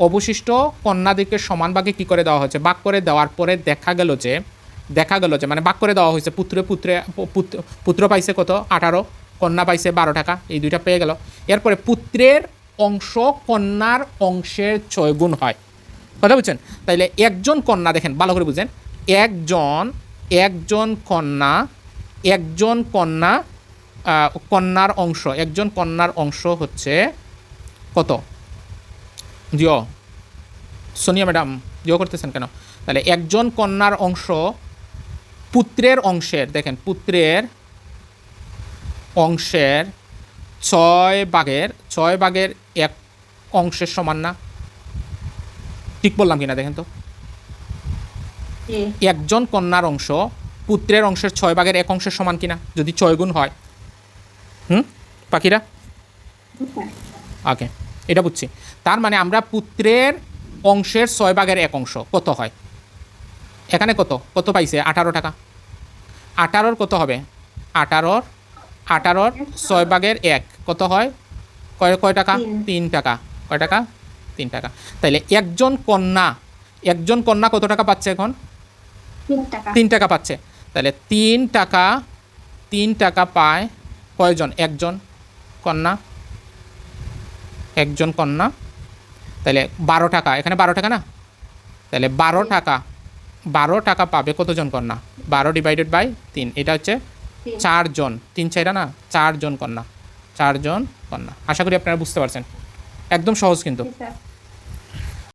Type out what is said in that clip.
অবশিষ্ট কন্যাদিকে সমান ভাগে কি করে দেওয়া হয়েছে? বাক করে দেওয়ার পরে দেখা গেল যে, দেখা গেল যে মানে বাক করে দেওয়া হয়েছে, পুত্রে পুত্রে, পুত্র- পাইছে কত? আঠারো, কন্যা পাইছে বারো টাকা, এই দুইটা পেয়ে গেল। এরপরে পুত্রের অংশ কন্যার অংশের ছয় গুণ হয়। কথা বুঝছেন? তাইলে একজন কন্যা, দেখেন, ভালো করে বুঝেন। একজন একজন কন্যা একজন কন্যা কন্যার অংশ, একজন কন্যার অংশ হচ্ছে কত? জিও সোনিয়া ম্যাডাম জিও করতেছেন কেন? তাহলে একজন কন্যার অংশ পুত্রের অংশের দেখেন পুত্রের অংশের ছয় ভাগের ছয় ভাগের এক অংশের সমান না? ঠিক বললাম কিনা দেখেন তো? একজন কন্যার অংশ পুত্রের অংশের ছয় ভাগের এক অংশের সমান কিনা? যদি ছয় গুণ হয়। হুম? পাখিরা? ওকে এটা বুঝছি। তার মানে আমরা পুত্রের অংশের ছয় ভাগের এক অংশ কত হয়? এখানে কত? কত পাইছে? আঠারো টাকা। আঠারোর কত হবে? আঠারোর আঠারোর ছয় ভাগের এক কত হয়? কয় কয় টাকা? তিন। টাকা। কয় টাকা? তিন টাকা। তাইলে একজন কন্যা একজন কন্যা কত টাকা পাচ্ছে এখন? তিন টাকা। পাচ্ছে। তাহলে তিন টাকা তিন টাকা পায় কয়জন? একজন কন্যা। একজন কন্যা। তাহলে বারো টাকা এখানে বারো টাকা না? তাহলে বারো টাকা বারো টাকা পাবে কতজন কন্যা? বারো ডিভাইডেড বাই তিন এটা হচ্ছে। চারজন তিন চাইরা না? চারজন কন্যা চারজন কন্যা। আশা করি আপনারা বুঝতে পারছেন। একদম সহজ কিন্তু।